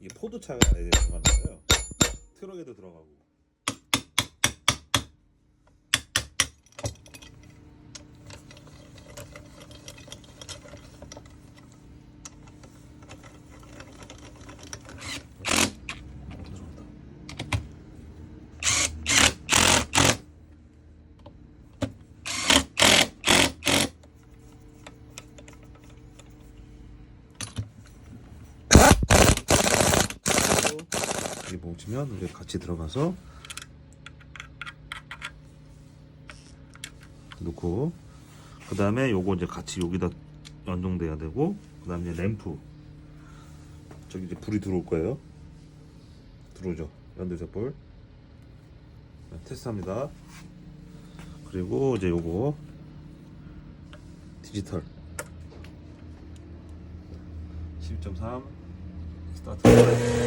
이게 포도차가 들어가는 거예요. 트럭에도 들어가고. 여기 뭉치면 이게 같이 들어가서 놓고 그 다음에 요거 이제 같이 여기다 연동돼야 되고 그 다음에 램프. 저기 이제 불이 들어올 거예요. 들어오죠? 연두색불. 네, 테스트합니다. 그리고 이제 요거 디지털. 12.3 스타트